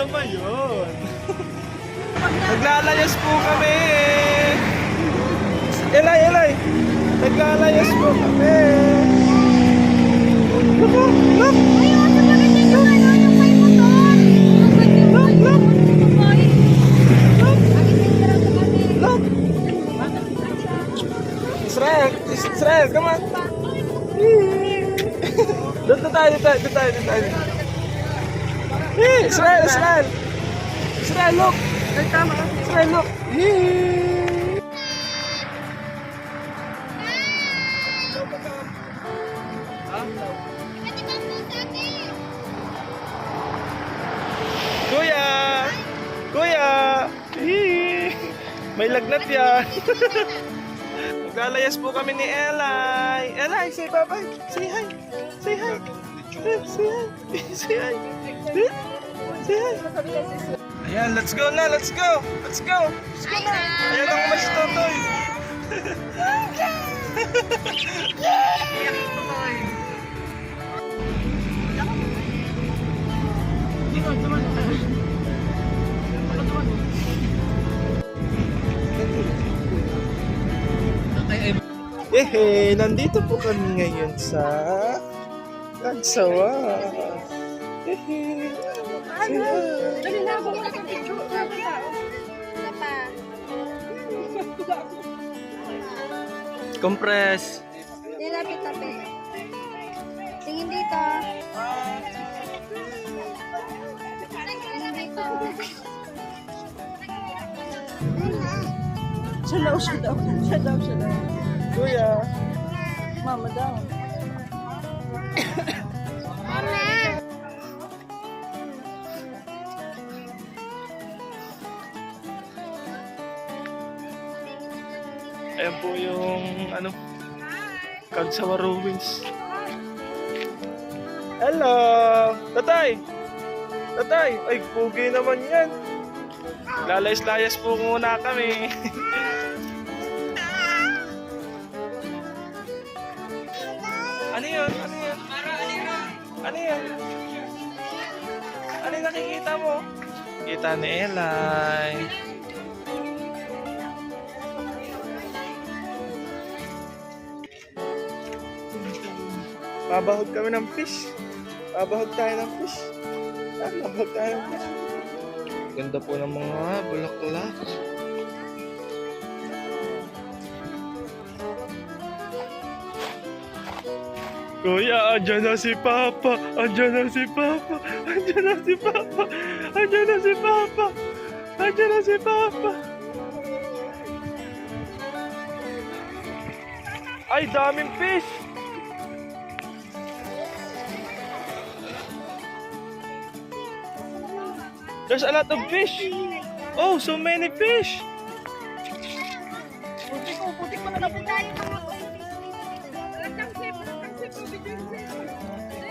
kami sa mayon. Naglalayas po kami. Elay, Elay. Naglalayas po kami. Look, look. Israel, Israel, come on. Doon tayo, doon tayo, doon tayo, Israel, Israel. Israel, look. Ay, tama. Israel, look. Eh. Kuya! Kuya! Eh. May lagnat yan. Naglalayas po kami ni Elay. Elay, say bye-bye. Say hi. Say hi. Say hi. Say hi. Ayan, let's go na. Let's go. Let's go. Let's go na. Ayan ang mas totoy. Eh, nandito po kami ngayon sa Agsawa. Eh, compress. Nilapit-lapit. Tingin dito. Tingin dito. Siya daw, siya daw. Kuya. Mama daw. Kagsawa Ruins. Hello! Tatay! Tatay! Ay, pugi naman yan. Lalayas-layas po muna kami. ano yun? Ano yun? Ano yun? Ano yung nakikita mo? Kita ni Elay. Babahog kami ng fish. Babahog tayo ng fish. Ah, babahog tayo ng fish. Ganda po ng mga bulaklak. Kuya, andyan na si Papa. Andyan na si Papa. Andyan na si Papa. Andyan na si Papa. Andyan na si Papa. Ay, daming fish. There's a lot of fish. Oh, so many fish.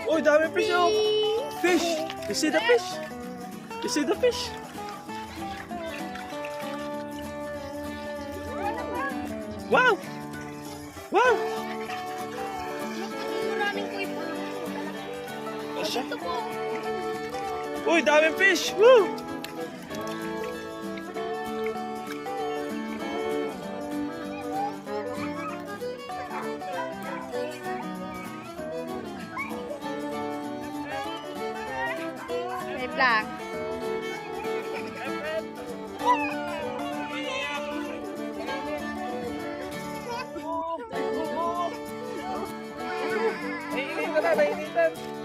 Oh, dami fish oh. Fish. You see the fish? You see the fish? Wow! Uy, daming fish! Woo! Wait lang. Naiinitan na, naiinitan.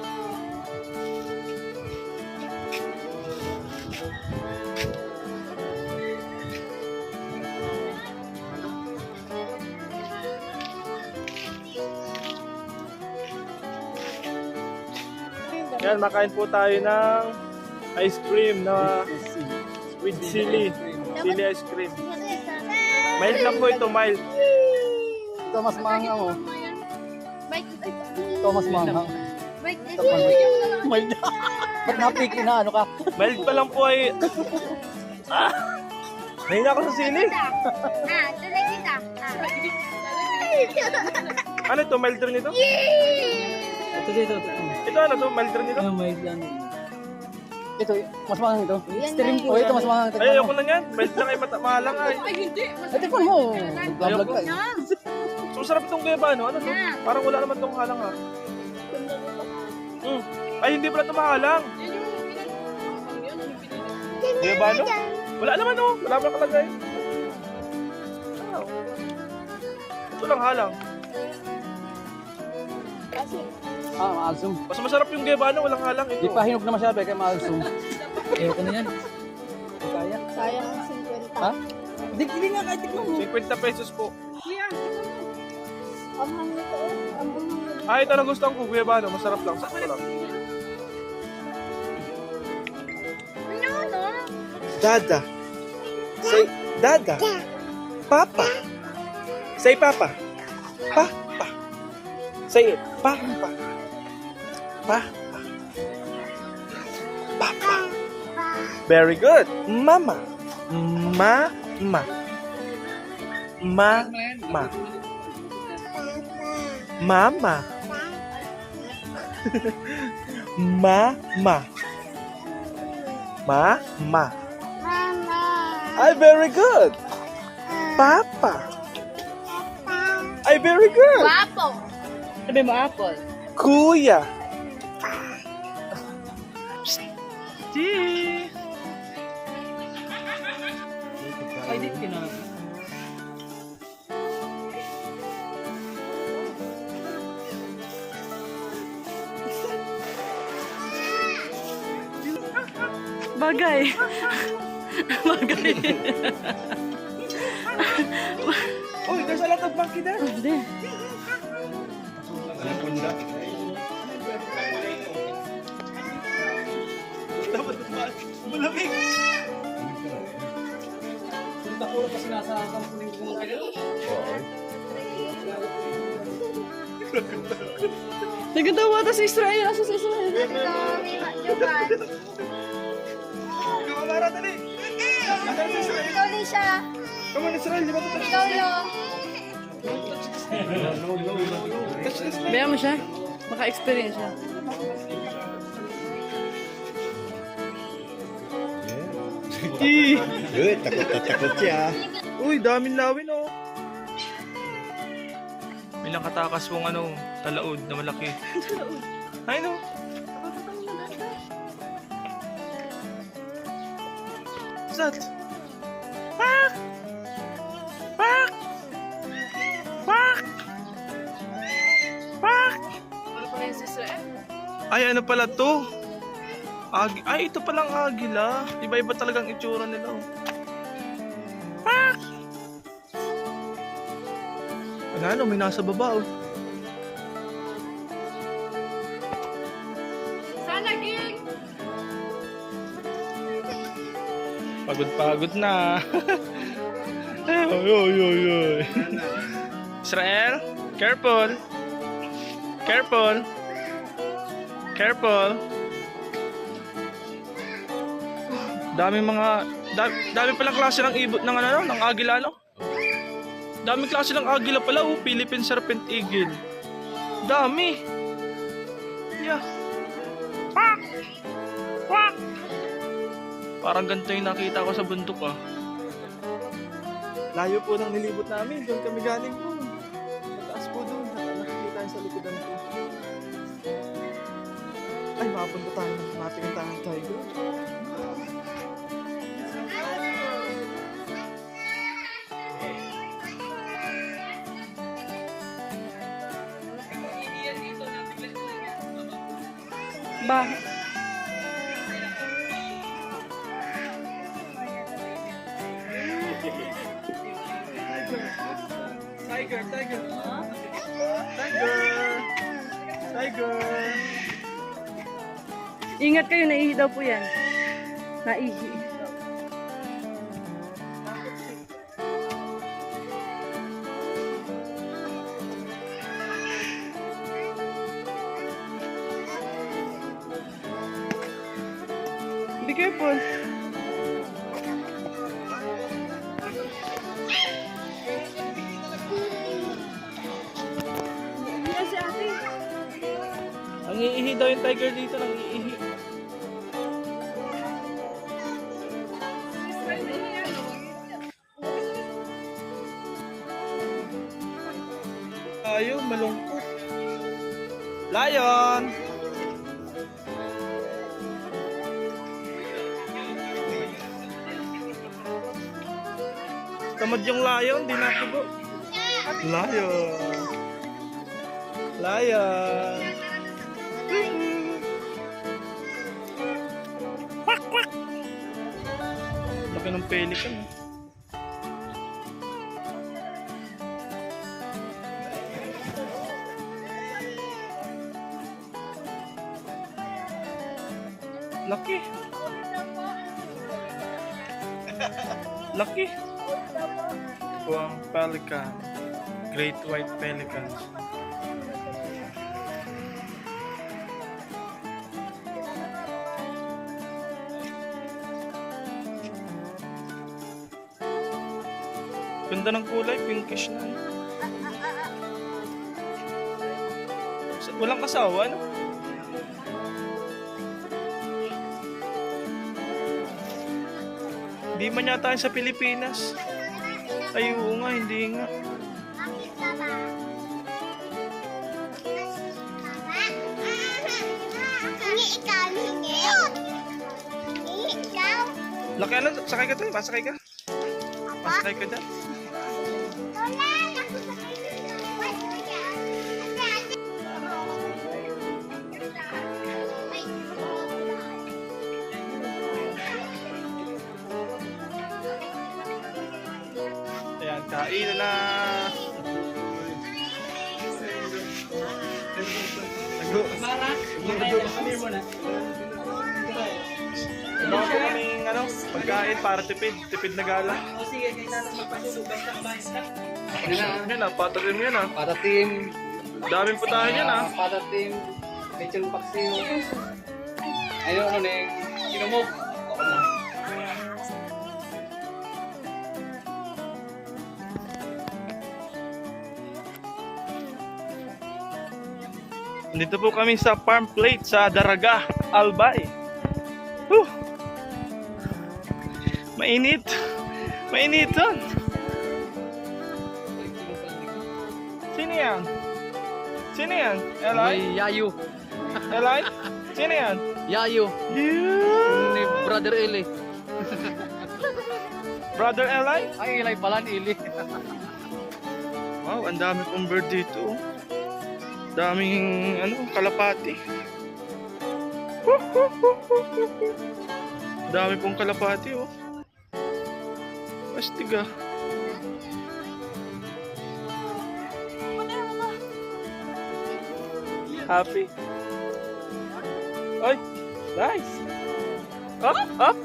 Yan, makain po tayo ng ice cream na with chili. Chili ice cream. Mild lang po ito, mild. Ito mas maanghang oh. Ito mas maanghang. May Ba't napiki na ano ka? Mild pa lang po ay... Ah! Nahina ako sa sili. Ah, tuloy kita. Ah. Ano ito? Mild rin ito? Ito dito. Ito. Ito ano to? Mild rin ito? Ano may ano? Ito, mas mahal ito. Extreme Oh, ito mas mahal. Ay, ayoko na yan. Bait lang ay mata mahalang ay. Ito po mo. Nag-vlog ka. eh. So, masarap itong gueva, no? Ano to? Yeah. Parang wala naman itong halang, ha? Mm. Ay, hindi pala ito mahalang. Gueva, no? Wala naman, no? Wala pa kalagay. Oh. Ito lang halang. Ah, maalsum. Mas masarap yung gueva, no? Walang halang Di ito. pa hinog na masyado kaya maalsum. Ayoko na yan. Hindi kaya. Sayang ang 50. Ha? Di, di nga kahit tikman mo. 50 pesos po. Ang hangin ito. oh. Ang hangin. Ay, ito na gusto ko, gueva, no? Masarap lang, sakto lang. Dada. Say, Dada. Papa. Say Papa. Papa. Say it. Papa. Papa. Papa. Very good. Mama. Mama. Mama. Mama. Mama. Mama. Ay, very good. Papa. Ay, very good. Guwapo. Sabi mo, apple. Kuya. G. Ay, di kinag. Bagay. Bagay. Oh, there's a lot of monkey there. Hindi. Dapat malamig. Punta ko kasi nasa kampunin ko mga kailan. Nagatawa ta sa Israel. Asa sa Israel? Come on, Mara, dali. Asan si Israel? Ikaw, Lisha. Come on, Israel. Di ba ito? Ikaw, Lo. Touch this leg. Bayan mo siya. Maka-experience siya. Good, takot na takot siya. Uy, daming lawin, oh. May nakatakas pong ano, talaod na malaki. talaod? Ay, no. What's that? Ay, ano pala to? Agi Ay, ito palang agila. Iba-iba talagang itsura nila. Oh. Quack! Ano, ano, may nasa baba. Oh. Sana, Ging! Pagod-pagod na. ay, ay, ay, ay, ay. Israel, careful. Careful. Careful. Dami mga dami, dami pala klase ng ibot ng ano ng agila no. Dami klase ng agila pala oh, Philippine Serpent Eagle. Dami. Yeah. Quack! Quack! Parang ganito yung nakita ko sa bundok ah. Layo po ng nilibot namin. Doon kami galing po. Mataas po doon. Nakikita tayo sa likodan ko. Ay, makapunta tayo ng matingin tayo ng tiger. Ba? Tiger, tiger. Tiger. Tiger. Ingat kayo, naihi daw po yan. Naihi. Be careful. Ang iihi daw yung tiger dito, nang iihi. Tamad yung lion, di natubo. Lion! Lion! Quack, quack! Laki ng pelican. eh. Buang pelican. Great white pelican. Ganda ng kulay, pinkish na. Walang kasawa, no? Hindi man yata sa Pilipinas. Ay, oo nga, hindi nga. Hingi ikaw, hingi. Hingi ikaw. Laki ano, sakay ka tayo, masakay ka. Masakay ka dyan. Ayan, kain na. Baka po kaming ano, pagkain para tipid, tipid na gala. Yan ah, patalim yan ah. Para team, Daming putahan yan ah. team, Mitchell Paxio. Ayun, ano neng, sinumog. Nandito po kami sa farm plate sa Daraga, Albay. Whew! Mainit. Mainit doon. Sino yan? Sino yan? Eli? May Yayo. Eli? Sino yan? Yayo. Yeah. Ni Brother Eli. Brother Eli? Ay, Eli pala ni Eli. Wow, ang dami pong bird dito. Oh. Daming ano, kalapati. Dami pong kalapati oh. Astig ah. Happy. Oy, nice. Up, up.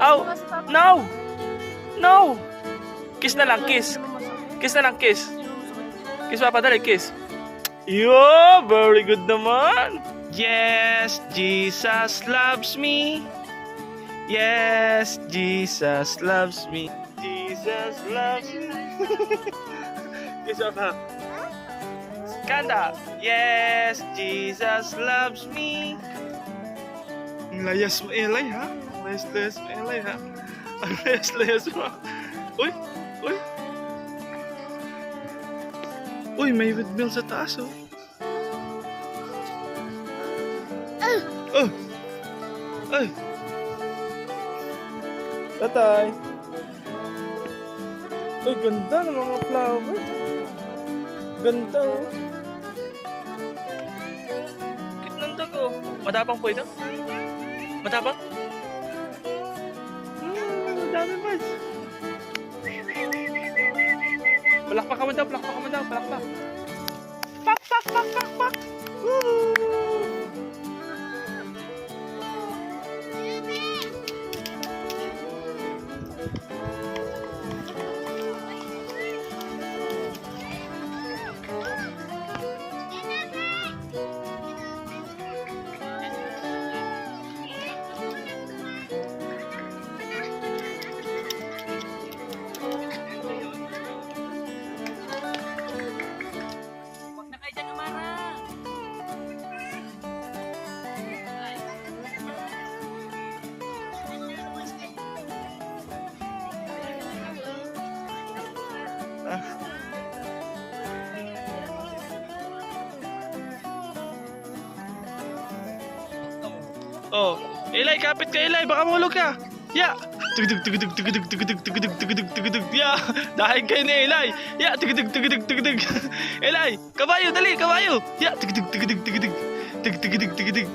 Ow! No! No! Kiss na lang, kiss. Kiss na lang, kiss. Kiss pa, padali, kiss. Yo! Very good naman! Yes, Jesus loves me. Yes, Jesus loves me. Jesus loves me. kiss pa. Kanda. Yes, Jesus loves me. Ang layas mo, Elay, ha? Mo, Elay, ha? Ang layas-layas mo. Uy! Uy! Uy, may windmill sa taas, oh. Oh! Ay! Tatay! Uy, ganda ng mga flower. Ganda, oh. Ng dog, oh. Matapang po ito? Matapang? Palakpak ka mo daw, palakpak ka mo daw, palakpak. Pak, pak, pak, pak, Oh, Eli, kapit ka Eli, baka mahulog ka. Ya. Tugdug tugdug tugdug tugdug tugdug tugdug tugdug. Ya. Dahil kayo ni Eli. Ya, tugdug tugdug tugdug. Eli, kabayo, dali, kabayo. Ya, tugdug tugdug tugdug. Tugdug tugdug.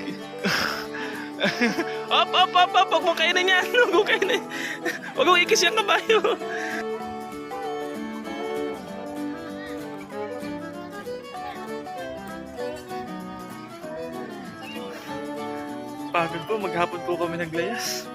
Op, op, op, op, huwag mo kainin yan. Huwag mo kainin. Huwag mo ikis yung kabayo. Pagod po, maghapon po kami naglayas.